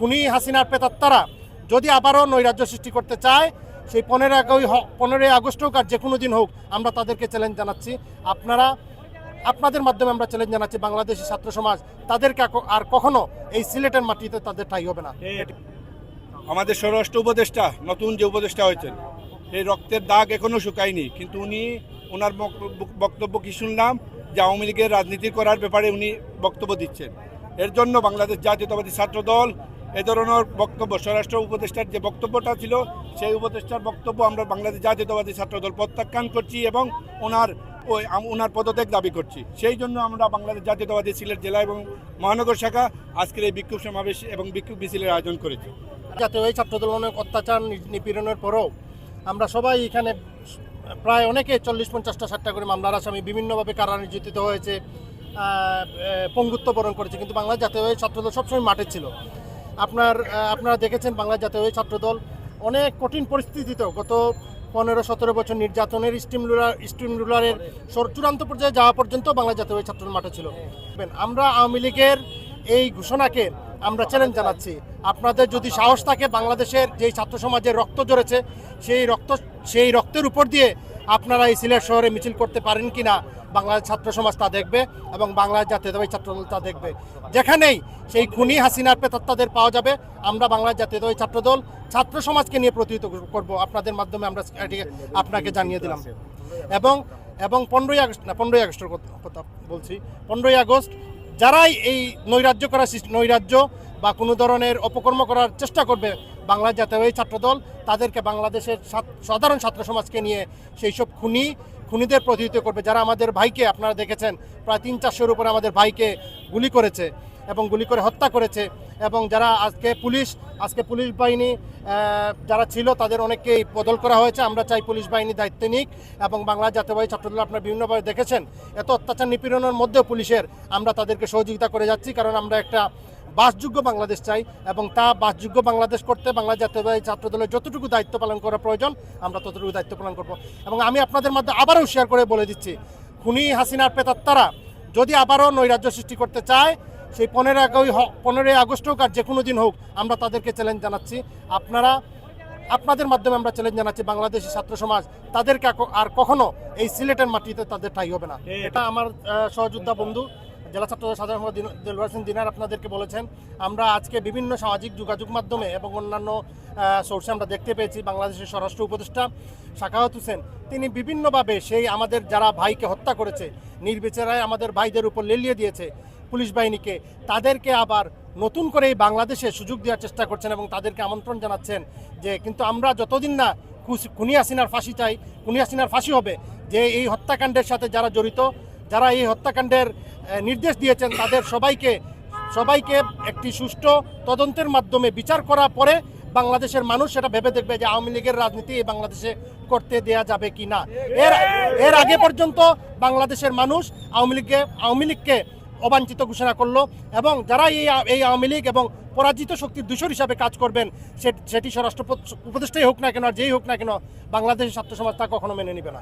খুনি হাসিনার পেতাত্তারা যদি আবারও নৈরাজ্য সৃষ্টি করতে চায়, সেই পনেরো আগস্ট পনেরোই আগস্ট হোক আর যে কোনো দিন হোক, আমরা তাদেরকে চ্যালেঞ্জ জানাচ্ছি। আপনারা, আপনাদের মাধ্যমে আমরা চ্যালেঞ্জ জানাচ্ছি বাংলাদেশি ছাত্র সমাজ। তাদেরকে আর কখনো এই সিলেটের মাটিতে তাদের ঠাই হবে না। আমাদের স্বরাষ্ট্র উপদেষ্টা, নতুন যে উপদেষ্টা হয়েছেন এই রক্তের দাগ এখনও শুকায়নি। কিন্তু উনি ওনার বক্তব্য কি শুনলাম? যে আওয়ামী লীগের রাজনীতি করার ব্যাপারে উনি বক্তব্য দিচ্ছেন। এর জন্য বাংলাদেশ জাতীয়তাবাদী ছাত্র দল এ ধরনের বক্তব্য, স্বরাষ্ট্র উপদেষ্টার যে বক্তব্যটা ছিল, সেই উপদেষ্টার বক্তব্য আমরা বাংলাদেশ জাতীয়তাবাদী ছাত্র দল প্রত্যাখ্যান করছি এবং ওনার ওই ওনার পদত্যাগ দাবি করছি। সেই জন্য আমরা বাংলাদেশ জাতীয়তাবাদী সিলেট জেলা এবং মহানগর শাখা আজকের এই বিক্ষোভ সমাবেশ এবং বিক্ষোভ মিছিলের আয়োজন করেছি। ওই ছাত্রদল অনেক অত্যাচার নিপীড়নের পরেও আমরা সবাই এখানে প্রায় অনেকে চল্লিশ পঞ্চাশটা, ষাটটা করে মামলার আসামি বিভিন্নভাবে কারা নির্যাতিত হয়েছে পঙ্গুত্ব বরণ করেছে। কিন্তু বাংলা জাতীয় ছাত্রদল সবসময় মাঠে ছিল। আপনার আপনারা দেখেছেন বাংলা জাতীয় ছাত্রদল অনেক কঠিন পরিস্থিতিতেও গত পনেরো, সতেরো বছর নির্যাতনের স্টিম রুলার, স্টিম রুলারের চূড়ান্ত পর্যায়ে যাওয়া পর্যন্ত বাংলা জাতীয় ছাত্রদল মাঠে ছিল। আমরা আওয়ামী লীগের এই ঘোষণাকে আমরা চ্যালেঞ্জ জানাচ্ছি। আপনাদের যদি সাহস থাকে, বাংলাদেশের যেই ছাত্র সমাজের রক্ত জড়েছে সেই রক্ত সেই রক্তের উপর দিয়ে আপনারা এই সিলেট শহরে মিছিল করতে পারেন কি না বাংলাদেশ ছাত্র সমাজ তা দেখবে এবং বাংলাদেশ জাতীয়তাবাদী ছাত্রদল তা দেখবে। যেখানেই সেই খুনি হাসিনার পেতাত্তাদের পাওয়া যাবে, আমরা বাংলাদেশ জাতীয়তাবাদী ছাত্রদল ছাত্র সমাজকে নিয়ে প্রতিহিত করব। আপনাদের মাধ্যমে আমরা আপনাকে জানিয়ে দিলাম। এবং এবং পনেরোই আগস্ট না, পনেরোই আগস্টের কথা- বলছি। পনেরোই আগস্ট যারাই এই নৈরাজ্য করার নৈরাজ্য বা কোনো ধরনের অপকর্ম করার চেষ্টা করবে বাংলা জাতীয় ছাত্রদল তাদেরকে বাংলাদেশের সাধারণ ছাত্র সমাজকে নিয়ে সেই সব খুনি খুনিদের প্রতিহিত করবে, যারা আমাদের ভাইকে আপনারা দেখেছেন, প্রায় তিন চারশোর উপরে আমাদের ভাইকে গুলি করেছে। এবং গুলি করে হত্যা করেছে এবং যারা আজকে পুলিশ আজকে পুলিশ বাহিনী যারা ছিল তাদের অনেককেই বদল করা হয়েছে। আমরা চাই পুলিশ বাহিনী দায়িত্ব নিক এবং বাংলা জাতীয়বাহী ছাত্রদল আপনারা বিভিন্নভাবে দেখেছেন, এত অত্যাচার নিপীড়নের মধ্যেও পুলিশের আমরা তাদেরকে সহযোগিতা করে যাচ্ছি, কারণ আমরা একটা বাসযোগ্য বাংলাদেশ চাই এবং তা বাসযোগ্য বাংলাদেশ করতে বাংলা জাতীয়বাদী ছাত্রদলের যতটুকু দায়িত্ব পালন করা প্রয়োজন, আমরা ততটুকু দায়িত্ব পালন করব। এবং আমি আপনাদের মধ্যে আবারও শেয়ার করে বলে দিচ্ছি, খুনি হাসিনার পেতাত্তারা যদি আবারও নৈরাজ্য সৃষ্টি করতে চায় সেই পনেরো আগস্ট পনেরোই আগস্ট হোক আর যে কোনো দিন হোক আমরা তাদেরকে চ্যালেঞ্জ জানাচ্ছি। আপনারা আপনাদের মাধ্যমে আমরা চ্যালেঞ্জ জানাচ্ছি বাংলাদেশি ছাত্র সমাজ। তাদেরকে আর কখনো এই সিলেটের মাটিতে তাদের ঠাই হবে না। এটা আমার সহযোদ্ধা বন্ধু জেলা ছাত্র সাধারণ দেলওয়ার হোসেন দিনার আপনাদেরকে বলেছেন আমরা আজকে বিভিন্ন সামাজিক যোগাযোগ মাধ্যমে এবং অন্যান্য সোর্সে আমরা দেখতে পেয়েছি বাংলাদেশের স্বরাষ্ট্র উপদেষ্টা শাখাওয়াত হোসেন। তিনি বিভিন্নভাবে সেই আমাদের যারা ভাইকে হত্যা করেছে নির্বিচারায় আমাদের ভাইদের উপর লেলিয়ে দিয়েছে পুলিশ বাহিনীকে তাদেরকে আবার নতুন করে এই বাংলাদেশে সুযোগ দেওয়ার চেষ্টা করছেন এবং তাদেরকে আমন্ত্রণ জানাচ্ছেন যে কিন্তু আমরা যতদিন না খুনি হাসিনার ফাঁসি চাই, খুনি হাসিনার ফাঁসি হবে, যে এই হত্যাকাণ্ডের সাথে যারা জড়িত, যারা এই হত্যাকাণ্ডের নির্দেশ দিয়েছেন, তাদের সবাইকে সবাইকে একটি সুষ্ঠু তদন্তের মাধ্যমে বিচার করার পরে বাংলাদেশের মানুষ সেটা ভেবে দেখবে যে আওয়ামী লীগের রাজনীতি এই বাংলাদেশে করতে দেয়া যাবে কি না এর এর আগে পর্যন্ত বাংলাদেশের মানুষ আওয়ামী লীগকে আওয়ামী লীগকে অবাঞ্ছিত ঘোষণা করল এবং যারা এই এই আওয়ামী লীগ এবং পরাজিত শক্তির দূষর হিসাবে কাজ করবেন সেটি স্বরাষ্ট্র উপদেষ্টাই হোক না কেন আর যেই হোক না কেন, বাংলাদেশের ছাত্র সমাজ তা কখনো মেনে নিবে না।